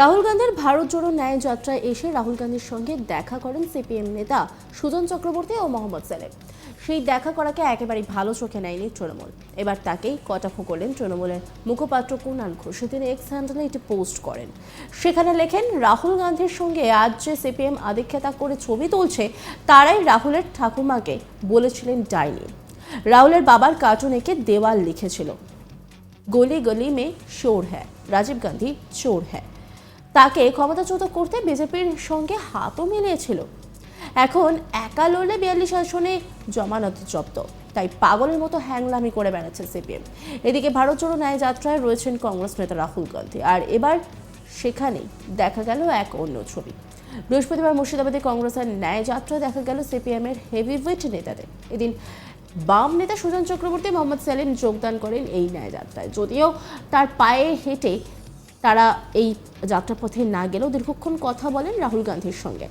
রাহুল গান্ধীর ভারত জোড়ো ন্যায় যাত্রায় এসে রাহুল গান্ধীর সঙ্গে দেখা করেন সিপিএম নেতা সুজন চক্রবর্তী ও মোহাম্মদ সেলেম। সেই দেখা করাকে একেবারেই ভালো চোখে নেয়নি তৃণমূল। এবার তাকেই কটাক্ষ করলেন তৃণমূলের মুখপাত্র কুণাল ঘোষ। তিনি এক্স হ্যান্ডেলে একটি পোস্ট করেন। সেখানে লেখেন, রাহুল গান্ধীর সঙ্গে আজ যে সিপিএম আদিক্ষেতা করে ছবি তুলছে, তারাই রাহুলের ঠাকুমাকে বলেছিলেন ডাইনি। রাহুলের বাবার কার্টুন এঁকে দেওয়াল লিখেছিল। গলি গলি মে চোর হ্যাঁ রাজীব গান্ধী চোর হ্যাঁ তাকে ক্ষমতাচ্যুত করতে বিজেপির সঙ্গে হাতও মিলিয়েছিল। এখন একা লড়লে বিয়াল্লিশ আসনে জমানত জব্দ। তাই পাগলের মতো হ্যাংলামি করে বেড়াচ্ছে সিপিএম। এদিকে ভারত জোড়ো ন্যায় যাত্রায় রয়েছেন কংগ্রেস নেতা রাহুল গান্ধী। আর এবার সেখানেই দেখা গেল এক অন্য ছবি। বৃহস্পতিবার মুর্শিদাবাদে কংগ্রেসের ন্যায় যাত্রা দেখা গেল সিপিএমের হেভিওয়েট নেতাদের। এদিন বাম নেতা সুজন চক্রবর্তী, মোহাম্মদ সেলিম যোগদান করেন এই ন্যায় যাত্রায়। যদিও তার পায়ে হেঁটে তারা এই যাত্রাপথে না গেলেও দীর্ঘক্ষণ কথা বলেন রাহুল গান্ধীর সঙ্গে।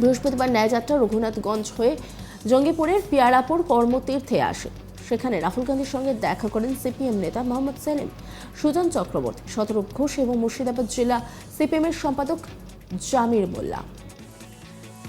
বৃহস্পতিবার ন্যায়যাত্রা রঘুনাথগঞ্জ হয়ে জঙ্গিপুরের পিয়ারাপুর কর্মতীর্থে আসে। সেখানে রাহুল গান্ধীর সঙ্গে দেখা করেন সিপিএম নেতা মোহাম্মদ সেলিম, সুজন চক্রবর্তী, শতরূপ ঘোষ এবং মুর্শিদাবাদ জেলা সিপিএমের সম্পাদক জামির মোল্লা।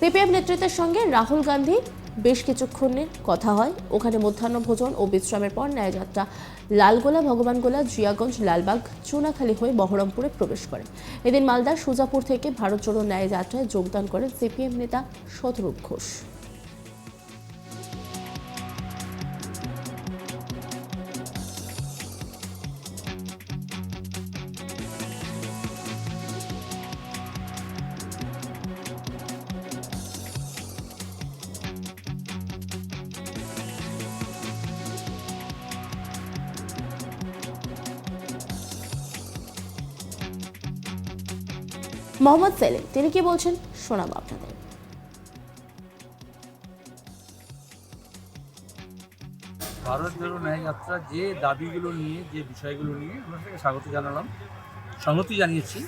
সিপিএম নেতৃত্বের সঙ্গে রাহুল গান্ধী বেশ কিছুক্ষণের কথা হয়। ওখানে মধ্যাহ্ন ভোজন ও বিশ্রামের পর ন্যায়যাত্রা। লালগোলা, ভগবানগোলা, জিয়াগঞ্জ, লালবাগ, চুনাখালী হয়ে বহরমপুরে প্রবেশ করে। এদিন মালদার সুজাপুর থেকে ভারত জোড়ো ন্যায়যাত্রায় যোগদান করেন সিপিএম নেতা শতরূপ ঘোষ। মোহাম্মদ সেলিম, তিনি কি বলছেন? শোনাবো আপনাদের। ভারত জোড়ো ন্যায় যাত্রা যে দাবিগুলো নিয়ে, যে বিষয়গুলো নিয়ে আমরা সেটাকে স্বাগত জানালাম সংহতি জানিয়েছি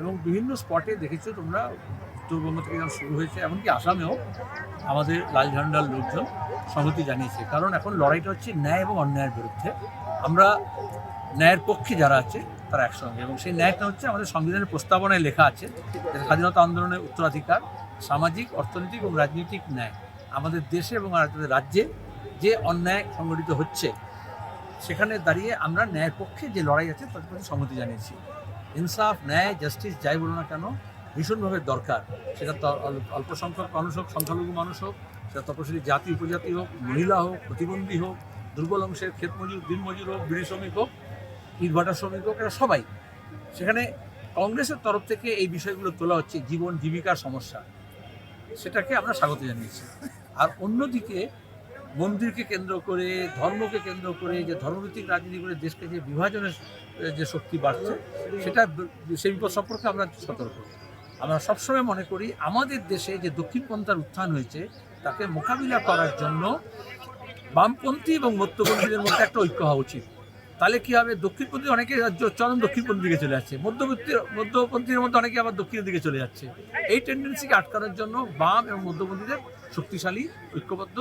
এবং বিভিন্ন স্পটে দেখেছ তোমরা, উত্তরবঙ্গ থেকে যখন শুরু হয়েছে, এমনকি আসামেও আমাদের লাল ঝান্ডার লোকজন সংহতি জানিয়েছে। কারণ এখন লড়াইটা হচ্ছে ন্যায় এবং অন্যায়ের বিরুদ্ধে। আমরা ন্যায়ের পক্ষে যারা আছে তারা একসঙ্গে। এবং সেই ন্যায়টা হচ্ছে আমাদের সংবিধানের প্রস্তাবনায় লেখা আছে স্বাধীনতা আন্দোলনের উত্তরাধিকার, সামাজিক, অর্থনৈতিক এবং রাজনৈতিক ন্যায় আমাদের দেশে এবং রাজ্যে যে অন্যায় সংগঠিত হচ্ছে, সেখানে দাঁড়িয়ে আমরা ন্যায়ের পক্ষে যে লড়াই আছে তাদের প্রতি সম্মতি জানিয়েছি। ইনসাফ, ন্যায়, জাস্টিস যাই বলো না কেন, ভীষণভাবে দরকার। সেটা অল্প সংখ্যক মানুষ হোক, সংখ্যালঘু মানুষ হোক, সেটা তপশিলি জাতি, উপজাতি হোক, মহিলা হোক, প্রতিবন্ধী হোক, দুর্বল অংশের ক্ষেত মজুর দিন মজুর হোক, বিড়ি শ্রমিক হোক ইটভাটা শ্রমিক হোক এরা সবাই। সেখানে কংগ্রেসের তরফ থেকে এই বিষয়গুলো তোলা হচ্ছে জীবন জীবিকার সমস্যা। সেটাকে আমরা স্বাগত জানিয়েছি। আর অন্যদিকে মন্দিরকে কেন্দ্র করে, ধর্মকে কেন্দ্র করে, যে ধর্মভিত্তিক রাজনীতি করে দেশকে যে বিভাজনের যে শক্তি বাড়ছে, সেটা সেই বিপদ সম্পর্কে আমরা সতর্ক। আমরা সবসময় মনে করি, আমাদের দেশে যে দক্ষিণপন্থার উত্থান হয়েছে, তাকে মোকাবিলা করার জন্য বামপন্থী এবং মধ্যপন্থীদের মধ্যে একটা ঐক্য হওয়া উচিত। তাহলে কি হবে? দক্ষিণপন্থী অনেকে চরম দক্ষিণপন্থী দিকে চলে যাচ্ছে। মধ্যবর্তী, মধ্যপন্থীর মধ্যে অনেকে আবার দক্ষিণের দিকে চলে যাচ্ছে। এই টেন্ডেন্সিকে আটকানোর জন্য বাম এবং মধ্যপন্থীদের শক্তিশালী, ঐক্যবদ্ধ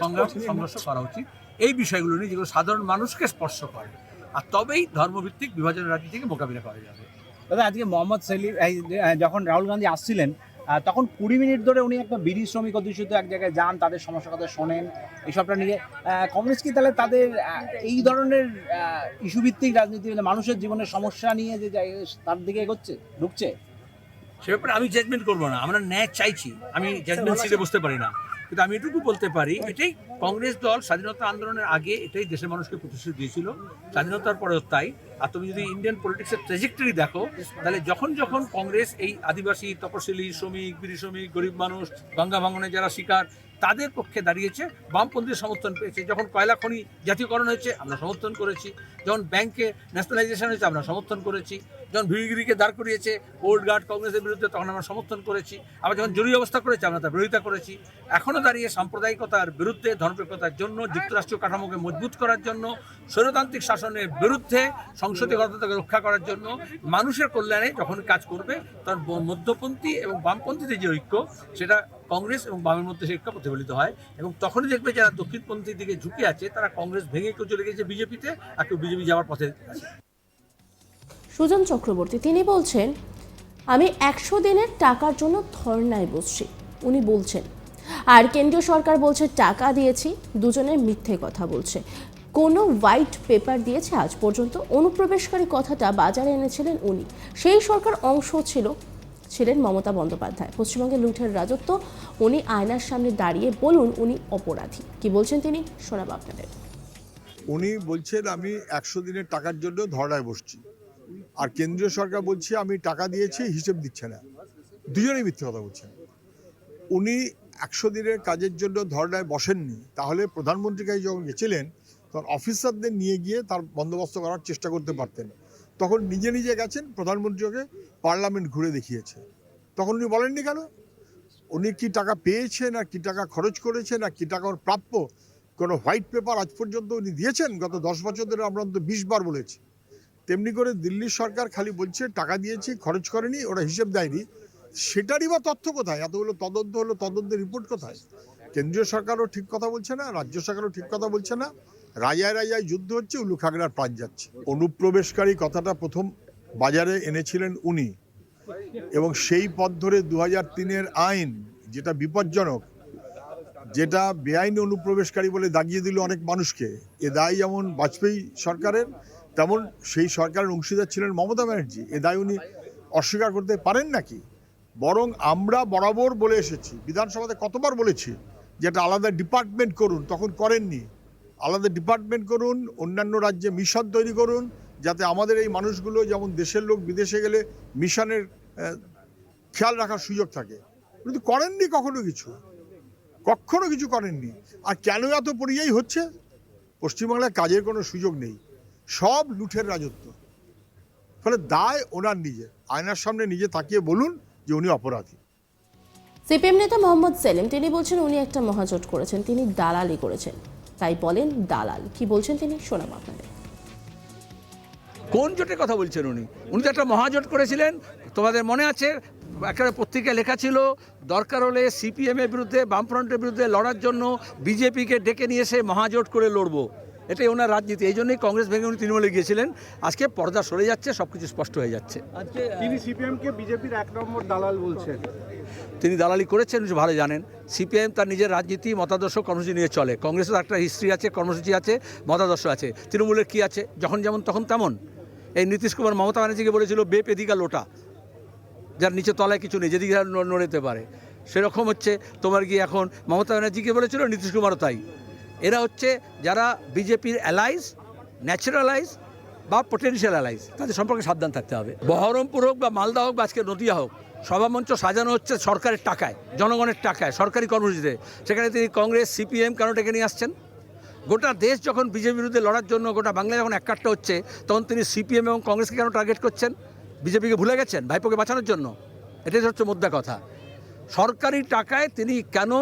সংগ্রাম সংঘর্ষ করা উচিত। এই বিষয়গুলো নিয়ে যেগুলো সাধারণ মানুষকে স্পর্শ করে। আর তবেই ধর্মভিত্তিক বিভাজনের রাজনীতিকে মোকাবিলা করা যাবে। দাদা আজকে মোহাম্মদ সেলিম যখন রাহুল গান্ধী আসছিলেন তখন কুড়ি মিনিট ধরে উনি একটা বিড়ি শ্রমিক অধ্যুষিত এক জায়গায় যান, তাদের সমস্যার কথা শোনেন, এইসবটা নিয়ে। কংগ্রেস কি তাহলে তাদের এই ধরনের ইস্যুভিত্তিক রাজনীতি মানে মানুষের জীবনের সমস্যা নিয়ে যে তার দিকে এগোচ্ছে, ঢুকছে? সে ব্যাপারে আমি জাজমেন্ট করব না। আমরা ন্যায় চাইছি। আমি জাজমেন্ট সিটে বসতে পারি না। কিন্তু আমি এটুকু বলতে পারি এটাই কংগ্রেস দল স্বাধীনতা আন্দোলনের আগে এটাই দেশের মানুষকে প্রতিশ্রুতি দিয়েছিল। স্বাধীনতার পরেও তাই। আর তুমি যদি ইন্ডিয়ান পলিটিক্সের ট্রেজেক্টরি দেখো তাহলে যখন যখন কংগ্রেস এই আদিবাসী তপশিলি শ্রমিক বিড়ি শ্রমিক গরিব মানুষ গঙ্গা ভাঙনে যারা শিকার তাদের পক্ষে দাঁড়িয়েছে বামপন্থীর সমর্থন পেয়েছে। যখন কয়লা খনি জাতীয়করণ হয়েছে, আমরা সমর্থন করেছি। যখন ব্যাংকে ন্যাশনালাইজেশন হয়েছে, আমরা সমর্থন করেছি। যখন ভিড়গিরিকে দাঁড় করিয়েছে ওল্ড গার্ড কংগ্রেসের বিরুদ্ধে, তখন আমরা সমর্থন করেছি। আবার যখন জরুরি অবস্থা করেছে, আমরা তার বিরোধিতা করেছি। এখনও দাঁড়িয়ে সাম্প্রদায়িকতার বিরুদ্ধে, ধর্মপ্রিয়তার জন্য যুক্তরাষ্ট্রীয় কাঠামোকে মজবুত করার জন্য, স্বৈরতান্ত্রিক শাসনের বিরুদ্ধে, সংসদীয় গণতন্ত্রকে রক্ষা করার জন্য, মানুষের কল্যাণে যখন কাজ করবে, তখন মধ্যপন্থী এবং বামপন্থীদের যে ঐক্য, সেটা কংগ্রেস এবং বামের মধ্যে ঐক্য প্রতিফলিত হয় এবং তখনই দেখবে যারা দক্ষিণপন্থীর দিকে ঝুঁকে আছে, তারা কংগ্রেস ভেঙে কেউ চলে গেছে বিজেপিতে আর কেউ বিজেপি যাওয়ার পথে সুজন চক্রবর্তী, তিনি বলছেন, আমি একশো দিনের টাকার জন্য ধর্নায় বসছি। উনি বলছেন, আর কেন্দ্রীয় সরকার বলছে, টাকা দিয়েছি। দুজনের মিথ্যে কথা বলছে। কোনো হোয়াইট পেপার দিয়েছে আজ পর্যন্ত। অনুপ্রবেশকারী কথাটা বাজারে এনেছিলেন উনি। সেই সরকার অংশ ছিল ছিলেন মমতা বন্দ্যোপাধ্যায়। পশ্চিমবঙ্গে লুঠের রাজত্ব, উনি আয়নার সামনে দাঁড়িয়ে বলুন উনি অপরাধী। কি বলছেন তিনি? শোনাব আপনাদের। উনি বলছেন, আমি একশো দিনের টাকার জন্য ধর্নায় বসছি। আর কেন্দ্রীয় সরকার বলছে, আমি টাকা দিয়েছি, হিসেব দিচ্ছে না। দুজনেই মিথ্যে কথা বলছেন। উনি একশো দিনের কাজের জন্য ধর্নায় বসেননি। তাহলে প্রধানমন্ত্রীর কাছে যখন গেছিলেন, তখন অফিসারদের নিয়ে গিয়ে তার বন্দোবস্ত করার চেষ্টা করতে পারতেন। তখন নিজে নিজে গেছেন, প্রধানমন্ত্রীকে পার্লামেন্ট ঘুরে দেখিয়েছে। তখন উনি বলেননি কেন? উনি কি টাকা পেয়েছেন আর কি টাকা খরচ করেছেন আর কি টাকা ওর প্রাপ্য? কোনো হোয়াইট পেপার আজ পর্যন্ত উনি দিয়েছেন? গত দশ বছর ধরে আমরা অন্তত বিশ বার বলেছি। তেমনি করে দিল্লি সরকার খালি বলছে, টাকা দিয়েছি, খরচ করেনি, ওরা হিসেব দেয়নি। সেটারই বা তথ্য কোথায়? এতগুলো তদন্ত হলো, তদন্তের রিপোর্ট কোথায়? কেন্দ্রীয় সরকারও ঠিক কথা বলছে না, রাজ্য সরকারও ঠিক কথা বলছে না। রাজায় রাজায় যুদ্ধ হচ্ছে উল্লু খাগড়ার প্রাণ যাচ্ছে। অনুপ্রবেশকারী কথাটা প্রথম বাজারে এনেছিলেন উনি। এবং সেই পথ ধরে দু তিনের আইন, যেটা বিপজ্জনক, যেটা বেআইনি অনুপ্রবেশকারী বলে দাগিয়ে দিল অনেক মানুষকে। এ দায় যেমন বাজপেয়ী সরকারের, তেমন সেই সরকারের অংশীদার ছিলেন মমতা ব্যানার্জি। এ দায় উনি অস্বীকার করতে পারেন নাকি? বরং আমরা বরাবর বলে এসেছি। বিধানসভাতে কতবার বলেছি যে একটা আলাদা ডিপার্টমেন্ট করুন, তখন করেননি। আলাদা ডিপার্টমেন্ট করুন, অন্যান্য রাজ্যে মিশন তৈরি করুন, যাতে আমাদের এই মানুষগুলো যেমন দেশের লোক বিদেশে গেলে মিশনের খেয়াল রাখার সুযোগ থাকে। কিন্তু করেননি কখনো কিছু? কখনো কিছু করেননি। আর কেন এত পরিযায়ী হচ্ছে? পশ্চিমবাংলায় কাজের কোনো সুযোগ নেই। সব লুঠের রাজত্ব। ফলে দায় ওনার নিজে আয়নার সামনে নিজে তাকিয়ে বলুন যে উনি অপরাধী। সিপিএম নেতা মোহাম্মদ সেলিম, তিনি বলছেন উনি একটা মহাজোট করেছেন, তিনি দালালি করেছেন। তাই বলেন দালাল। কি বলছেন তিনি? শোনাব আপনাদের। কোন জোটের কথা বলছেন উনি? উনি তো একটা মহাজোট করেছিলেন। তোমাদের মনে আছে? একটা পত্রিকায় লেখা ছিল, দরকার হলে সিপিএমের বিরুদ্ধে, বামফ্রন্টের বিরুদ্ধে লড়ার জন্য বিজেপিকে ডেকে নিয়ে এসে মহাজোট করে লড়বো। এটাই ওনার রাজনীতি এই জন্যই কংগ্রেস ভেঙে উনি তৃণমূলে গিয়েছিলেন আজকে পর্দা সরে যাচ্ছে সব কিছু স্পষ্ট হয়ে যাচ্ছে তিনি সিপিএমকে বিজেপির এক নম্বর দালাল বলছেন তিনি দালালি করেছেন ভালো জানেন সিপিআইএম তার নিজের রাজনীতি মতাদর্শ কর্মসূচি নিয়ে চলে কংগ্রেসের একটা হিস্ট্রি আছে কর্মসূচি আছে মতাদর্শ আছে তৃণমূলের কি আছে যখন যেমন তখন তেমন এই নীতিশ কুমার মমতা ব্যানার্জিকে বলেছিল বেপ এদিকা লোটা যার নিচে তলায় কিছু নেই যেদিকে নড়েতে পারে সেরকম হচ্ছে তোমার কি এখন মমতা ব্যানার্জিকে বলেছিল নীতিশ কুমারও তাই এরা হচ্ছে যারা বিজেপির অ্যালাইজ ন্যাচারালাইজ বা পোটেনশিয়াল অ্যালাইজ তাদের সম্পর্কে সাবধান থাকতে হবে। বহরমপুর হোক বা মালদা হোক বা আজকে নদিয়া হোক, সভামঞ্চ সাজানো হচ্ছে সরকারের টাকায়, জনগণের টাকায়, সরকারি কর্মসূচিতে। সেখানে তিনি কংগ্রেস, সিপিএম কেন ডেকে নিয়ে আসছেন? গোটা দেশ যখন বিজেপির বিরুদ্ধে লড়ার জন্য গোটা বাংলা যখন একাট্টা হচ্ছে, তখন তিনি সিপিএম এবং কংগ্রেসকে কেন টার্গেট করছেন? বিজেপিকে ভুলে গেছেন ভাইপোকে বাঁচানোর জন্য? এটাই হচ্ছে মুদ্রা কথা। সরকারি টাকায় তিনি কেন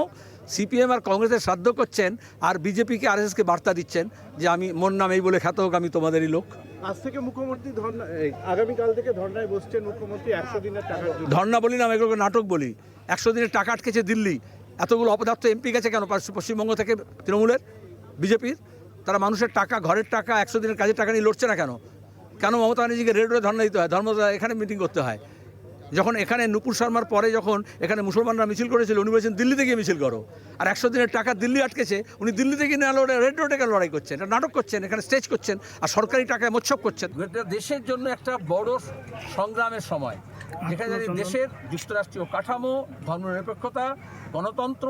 সিপিএম আর কংগ্রেসের শ্রাদ্ধ করছেন আর বিজেপিকে আরএসএসকে বার্তা দিচ্ছেন যে আমি মোর নাম এই বলে খ্যাত হোক আমি তোমাদেরই লোক। আজ থেকে মুখ্যমন্ত্রী ধর্না এই, আগামীকাল থেকে ধর্নায় বসছেন মুখ্যমন্ত্রী একশো দিনের জন্য। ধর্না বলি না আমি এগুলোকে নাটক বলি। একশো দিনের টাকা আটকেছে দিল্লি। এতগুলো অপদার্থ এমপি গেছে কেন? পশ্চিমবঙ্গ থেকে তৃণমূলের বিজেপির? তারা মানুষের টাকা ঘরের টাকা একশো দিনের কাজের টাকা নিয়ে লড়ছে না কেন? কেন মমতা ব্যানার্জিকে রেড রোডে ধর্না দিতে হয়? ধর্ম এখানে মিটিং করতে হয়। যখন এখানে নুপুর শর্মার পরে যখন এখানে মুসলমানরা মিছিল করেছিল উনি বলেছেন দিল্লিতে গিয়ে মিছিল করো। আর একশো দিনের টাকা দিল্লি আটকেছে উনি দিল্লিতে গিয়ে না লড়ে রেড রোডে লড়াই করছেন এটা নাটক করছেন এখানে স্টেজ করছেন আর সরকারি টাকায় মোৎসব করছেন। এটা দেশের জন্য একটা বড় সংগ্রামের সময়। যেখানে দেশের যুক্তরাষ্ট্রীয় কাঠামো ধর্মনিরপেক্ষতা গণতন্ত্র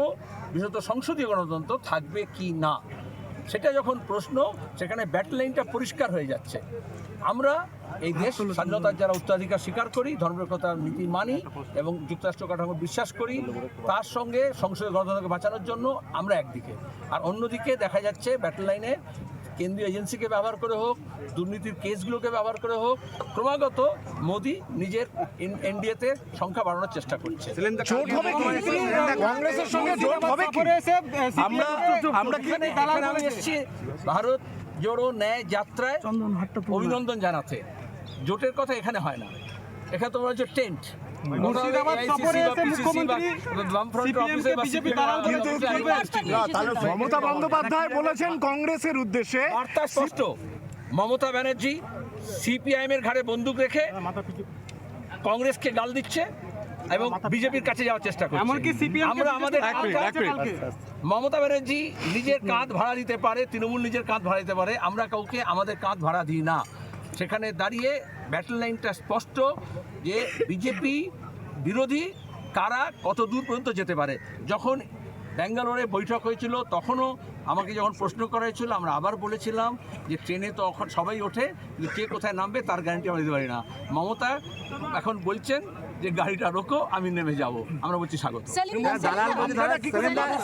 বিশেষত সংসদীয় গণতন্ত্র থাকবে কি না? সেটা যখন প্রশ্ন, সেখানে ব্যাট লাইনটা পরিষ্কার হয়ে যাচ্ছে। আমরা এই দেশ স্বাধীনতার যারা উত্তরাধিকার স্বীকার করি ধর্মনিরপেক্ষতার নীতি মানি এবং যুক্তরাষ্ট্র কাঠামো বিশ্বাস করি, তার সঙ্গে সংসদীয় গণতন্ত্রকে বাঁচানোর জন্য আমরা একদিকে। আর অন্যদিকে দেখা যাচ্ছে ব্যাটলাইনে কেন্দ্রীয় এজেন্সিকে ব্যবহার করে হোক দুর্নীতির কেসগুলোকে ব্যবহার করে হোক ক্রমাগত মোদি নিজের এনডিএতে সংখ্যা বাড়ানোর চেষ্টা করছে। কংগ্রেসের সঙ্গে জোট হবে কি? আমরা আমরা এখানে এখানে আমি এসেছি। ভারত জোড়ো ন্যায় যাত্রায় অভিনন্দন জানাতে। জোটের কথা এখানে হয় না। এখানে তোমার হচ্ছে টেন্ট মুর্শিদাবাদ সফরে এসে মুখ্যমন্ত্রী। CPM বিজেপি দালাল কিন্তু মমতা বন্দ্যোপাধ্যায় বলেছেন কংগ্রেসের উদ্দেশ্যে বার্তা স্পষ্ট। মমতা ব্যানার্জি সিপিআইএম এর ঘাড়ে বন্দুক রেখে কংগ্রেসকে গাল দিচ্ছে এবং বিজেপির কাছে যাওয়ার চেষ্টা করছে। এমনকি কে আমরা আমাদের। মমতা ব্যানার্জি নিজের কাঁধ ভাড়া দিতে পারে তৃণমূল নিজের কাঁধ ভাড়া দিতে পারে আমরা কাউকে আমাদের কাঁধ ভাড়া দিই না। সেখানে দাঁড়িয়ে ব্যাটল লাইনটা স্পষ্ট যে বিজেপি বিরোধী কারা কত দূর পর্যন্ত যেতে পারে। যখন ব্যাঙ্গালোরে বৈঠক হয়েছিল তখনও আমাকে যখন প্রশ্ন করা হয়েছিল আমরা আবার বলেছিলাম যে ট্রেনে তো এখন সবাই ওঠে কিন্তু কে কোথায় নামবে তার গ্যারান্টি আমরা দিতে পারি না। মমতা এখন বলছেন যে গাড়িটা রোকো আমি নেমে যাব। আমরা বলছি স্বাগত।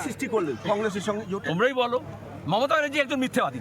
সৃষ্টি করলেন। কংগ্রেসের সঙ্গে তোমরাই বলো মমতা ব্যানার্জি একজন মিথ্যাবাদী।